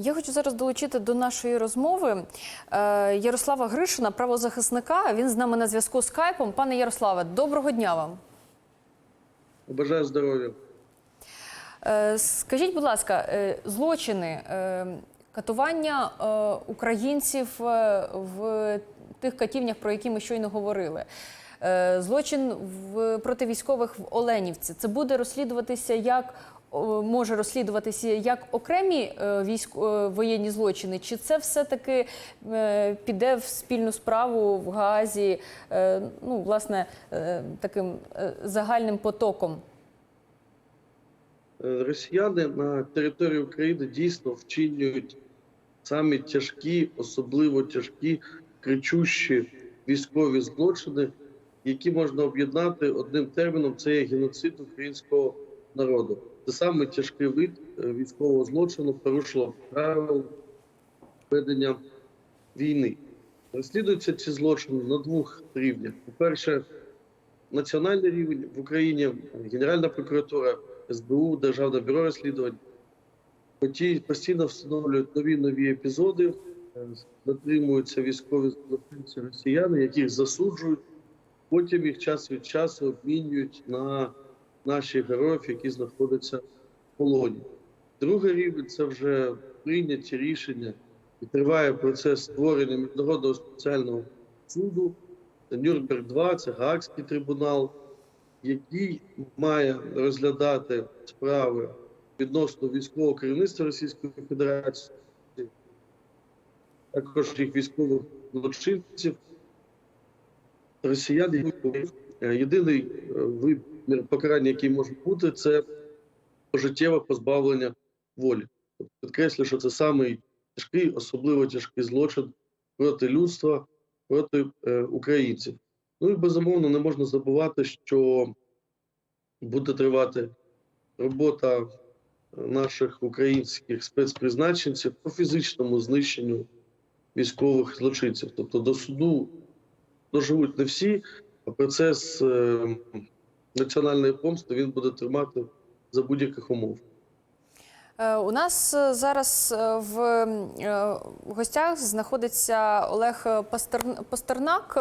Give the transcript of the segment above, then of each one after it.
Я хочу зараз долучити до нашої розмови е, Ярослава Гришина, правозахисника. Він з нами на зв'язку скайпом. Пане Ярославе, доброго дня вам. Бажаю здоров'я. Е, Скажіть, будь ласка, е, злочини, е, катування е, українців в тих катівнях, про які ми щойно говорили. Злочин в проти військових в Оленівці. Це буде розслідуватися як може розслідуватися як окремі е, військ е, воєнні злочини, чи це все таки е, піде в спільну справу в Гаазі, е, ну власне е, таким е, загальним потоком? Е, Росіяни на території України дійсно вчинюють самі тяжкі, особливо тяжкі, кричущі військові злочини, які можна об'єднати одним терміном: це є геноцид українського народу. Це саме тяжкий вид е, військового злочину, порушило правил ведення війни. Розслідуються ці злочини на двох рівнях. По-перше, національний рівень в Україні, Генеральна прокуратура, СБУ, Державне бюро розслідувань. Постійно встановлюють нові нові епізоди, е, затримуються військові злочинці росіяни, яких засуджують, потім їх час від часу обмінюють на наших героїв, які знаходяться в полоні. Другий рівень це вже прийняті рішення і триває процес створення міжнародного спеціального суду. Це Нюрнберг 2 це Гаагський трибунал, який має розглядати справи відносно військового керівництва Російської Федерації, також їх військових злочинців, росіян. Е, Єдиний е, вимір покарання, який може бути, це пожиттєве позбавлення волі. Тобто, Підкреслю, що це самий тяжкий, особливо тяжкий злочин проти людства, проти е, українців. Ну і безумовно не можна забувати, що буде тривати робота наших українських спецпризначенців по фізичному знищенню військових злочинців. Тобто до суду доживуть не всі, а процес е, національної помсти він буде тримати за будь-яких умов. Е, У нас е, зараз е, в гостях знаходиться Олег Пастер- Пастернак,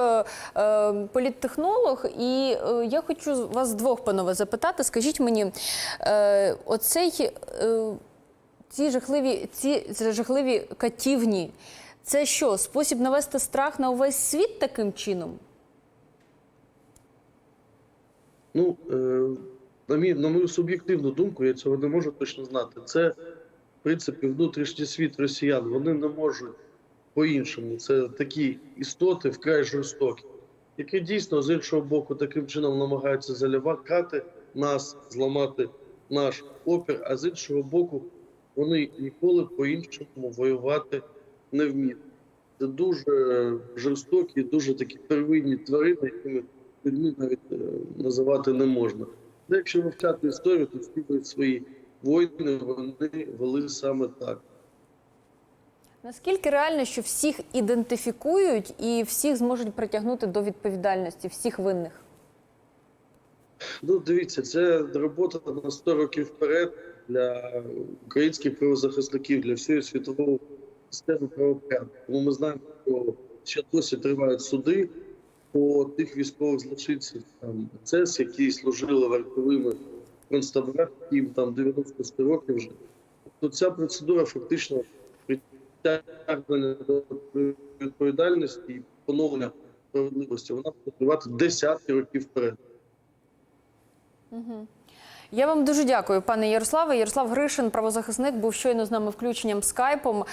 політтехнолог. І я хочу вас двох, панове, запитати. Скажіть мені, оцей ці жахливі, ці жахливі катівні, це що, спосіб навести страх на увесь світ таким чином? Ну, е, на, мій, на мою суб'єктивну думку, я цього не можу точно знати. Це, в принципі, внутрішній світ росіян. Вони не можуть по-іншому. Це такі істоти вкрай жорстокі, які дійсно з іншого боку таким чином намагаються залякати нас, зламати наш опір, а з іншого боку, вони ніколи по-іншому воювати не вміють. Це дуже жорстокі, дуже такі первинні тварини, якими людьми навіть е, називати не можна. Ну, Якщо вивчати історію, то всі свої воїни вони вели саме так. Наскільки реально, що всіх ідентифікують і всіх зможуть притягнути до відповідальності, всіх винних? Ну, дивіться, це робота на 100 років вперед для українських правозахисників, для всієї світової системи правопорядку. Тому ми знаємо, що ще досі тривають суди по тих військових злочинців, там ЦЕС, які служили вартовими концтаборах, їм там 90 років вже. Тобто ця процедура фактично притягнення до відповідальності і поновлення справедливості, вона буде тривати десятки років вперед. Я вам дуже дякую, пане Ярославе. Ярослав Гришин, правозахисник, був щойно з нами включенням скайпом.